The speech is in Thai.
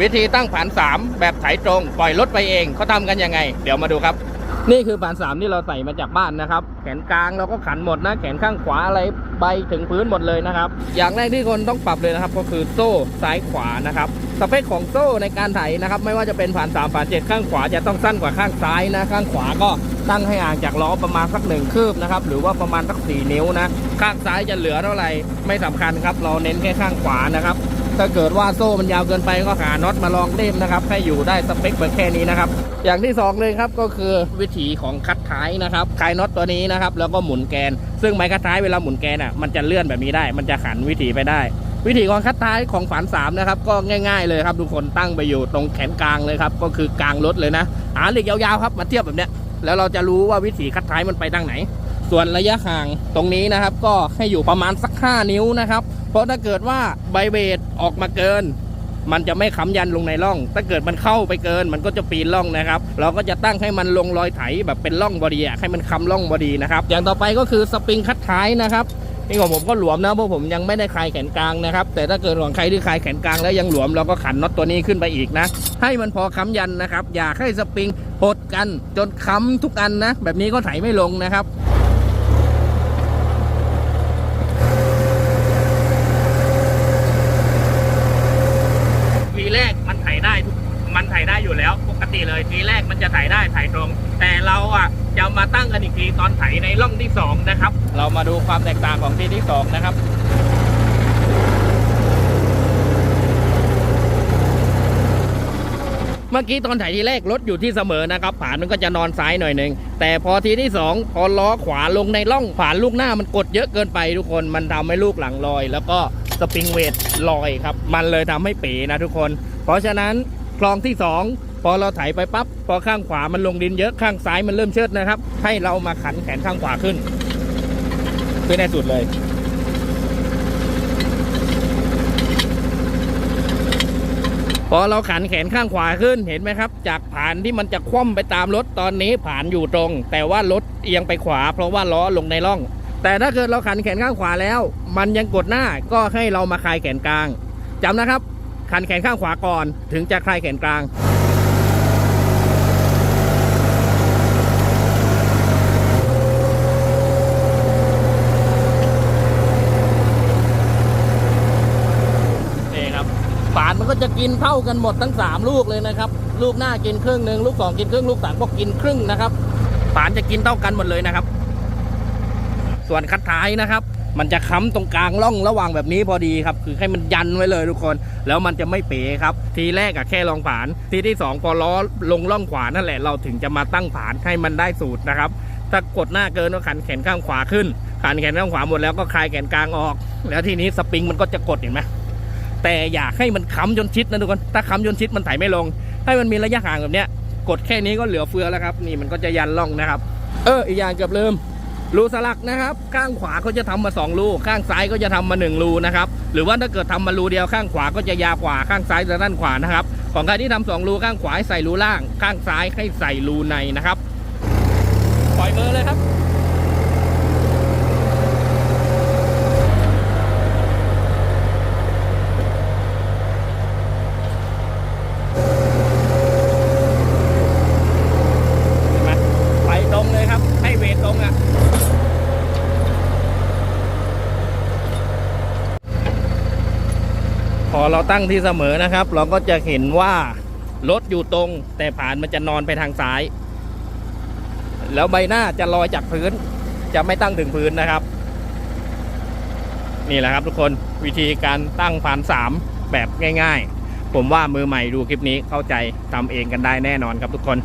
วิธีตั้งผ่านสามแบบไถตรง ปล่อยรถไปเองเขาทำกันยังไง เดี๋ยวมาดูครับ นี่คือผ่านสามที่เราใส่มาจากบ้านนะครับ แขนกลางเราก็ขันหมดนะ แขนข้างขวาอะไรใบถึงพื้นหมดเลยนะครับ อย่างแรกที่คนต้องปรับเลยนะครับ ก็คือโซ่ซ้ายขวานะครับสเปคของโซ่ในการไถนะครับ ไม่ว่าจะเป็นผ่านสามผ่านเจ็ดข้างขวาจะต้องสั้นกว่าข้างซ้ายนะข้างขวาก็ตั้งให้ห่างจากล้อประมาณสักหนึ่งคืบนะครับหรือว่าประมาณสักสี่นิ้วนะข้างซ้ายจะเหลือเท่าไหร่ไม่สำคัญครับ เราเน้นแค่ข้างขวานะครับ ถ้าเกิดว่าโซ่มันยาวเกินไปก็หาน็อตมาลองเล่มนะครับ ให้อยู่ได้สเปคแบบแค่นี้นะครับ อย่างที่สองเลยครับก็คือวิธีของคัดท้ายนะครับคลายน็อตตัวนี้นะครับ แล้วก็หมุนแกน ซึ่งไม้คัดท้ายเวลาหมุนแกนอะมันจะเลื่อนแบบนี้ได้ มันจะขันวิธีไปได้ วิธีของคัดท้ายของฝานสามนะครับก็ง่ายๆเลยครับทุกคนตั้งไปอยู่ตรงแขนกลางเลยครับก็คือกลางรถเลยนะหาเหล็กยาวๆครับมาเทียบแบบเนี้ยแล้วเราจะรู้ว่าวิธีคัดท้ายมันไปทางไหน ส่วนระยะห่างตรงนี้นะครับ ก็ให้อยู่ประมาณสัก 5 นิ้วนะครับ เพราะถ้าเกิดว่าใบเบรออกมาเกิน มันจะไม่ค้ำยันลงในร่อง ถ้าเกิดมันเข้าไปเกิน มันก็จะปีนร่องนะครับ เราก็จะตั้งให้มันลงรอยไถแบบเป็นร่องบอดีให้มันค้ำร่องบอดีนะครับ อย่างต่อไปก็คือสปริงคัดท้ายนะครับนี่ของผมก็หลวมนะเพราะผมยังไม่ได้คลายแขนกลางนะครับ แต่ถ้าเกิดของใครที่คลายแขนกลางแล้วยังหลวมเราก็ขันน็อตตัวนี้ขึ้นไปอีกนะ ให้มันพอค้ำยันนะครับ อย่าให้สปริงหดกันจนค้ำทุกอันนะ แบบนี้ก็ไถไม่ลงนะครับ ทีแรกมันไถได้ทุกมันไถได้อยู่แล้ว ปกติเลยทีแรกมัน จะไถได้ไถตรง แต่เราอะจะมาตั้งกันอีกทีตอนไถในร่องที่สองนะครับ เรามาดูความแตกต่างของทีที่สองนะครับเมื่อกี้ตอนไถทีแรกรถอยู่ที่เสมอนะครับผ่านมันก็จะนอนซ้ายหน่อยหนึ่งแต่พอทีที่สองพอล้อขวาลงในร่องผ่านลูกหน้ามันกดเยอะเกินไปทุกคนมันทำให้ลูกหลังลอย แล้วก็สปริงเวทลอยครับ มันเลยทำให้เป๋นะทุกคน เพราะฉะนั้นคลองที่สอง พอเราไถไปปั๊บพอข้างขวามันลงดินเยอะข้างซ้ายมันเริ่มเชิดนะครับ ให้เรามาขันแขนข้างขวาขึ้นขึ้นในสุดเลยพอเราขันแขนข้างขวาขึ้นเห็นไหมครับ จากผ่านที่มันจะคว่ำไปตามรถตอนนี้ผ่านอยู่ตรง แต่ว่ารถเอียงไปขวา เพราะว่าล้อลงในร่อง แต่ถ้าเกิดเราขันแขนข้างขวาแล้ว มันยังกดหน้าก็ให้เรามาคลายแขนกลางจำนะครับ ขันแขนข้างขวาก่อนถึงจะคลายแขนกลาง นี่ครับ ฝานมันก็จะกินเท่ากันหมดทั้ง 3 ลูกเลยนะครับ ลูกหน้ากินครึ่งหนึ่งลูก2กินครึ่งลูกสามก็กินครึ่งนะครับฝานจะกินเท่ากันหมดเลยนะครับ ส่วนคัดท้ายนะครับ มันจะค้ำตรงกลางร่องระหว่างแบบนี้พอดีครับ คือให้มันยันไว้เลยทุกคน แล้วมันจะไม่เป๋ครับ ทีแรกอะแค่ลองผาน ทีที่สองพอล้อลงร่องขวานั่นแหละเราถึงจะมาตั้งผานให้มันได้สูตรนะครับถ้ากดหน้าเกินก็ขันแขนข้างขวาขึ้นขันแขนข้างขวาหมดแล้วก็คลายแขนกลางออก แล้วทีนี้สปริงมันก็จะกดเห็นไหม แต่อยากให้มันค้ำจนชิดนะทุกคนถ้าค้ำจนชิดมันไถไม่ลง ให้มันมีระยะห่างแบบเนี้ยกดแค่นี้ก็เหลือเฟือแล้วครับ นี่มันก็จะยันล่องนะครับ เอออีกอย่างเกือบลืมรูสลักนะครับ ข้างขวาเขาจะทำมา2รูข้างซ้ายก็จะทำมา1รูนะครับหรือว่าถ้าเกิดทำมารูเดียวข้างขวาก็จะยาวกว่าข้างซ้ายจะด้านขวานะครับของใครที่ทำสองรูข้างขวาให้ใส่รูล่าง ข้างซ้ายให้ใส่รูในนะครับ ปล่อยมือเลยครับ เห็นไหมไปตรงเลยครับ ให้เวทตรงอะ พ อเราตั้งที่เสมอนะครับ เราก็จะเห็นว่ารถอยู่ตรง แต่ผ่านมันจะนอนไปทางซ้าย แล้วใบหน้าจะลอยจากพื้น จะไม่ตั้งถึงพื้นนะครับ นี่แหละครับทุกคนวิธีการตั้งผ่านสามแบบง่าย ๆ ผมว่ามือใหม่ดูคลิปนี้เข้าใจทำเองกันได้แน่นอนครับทุกคน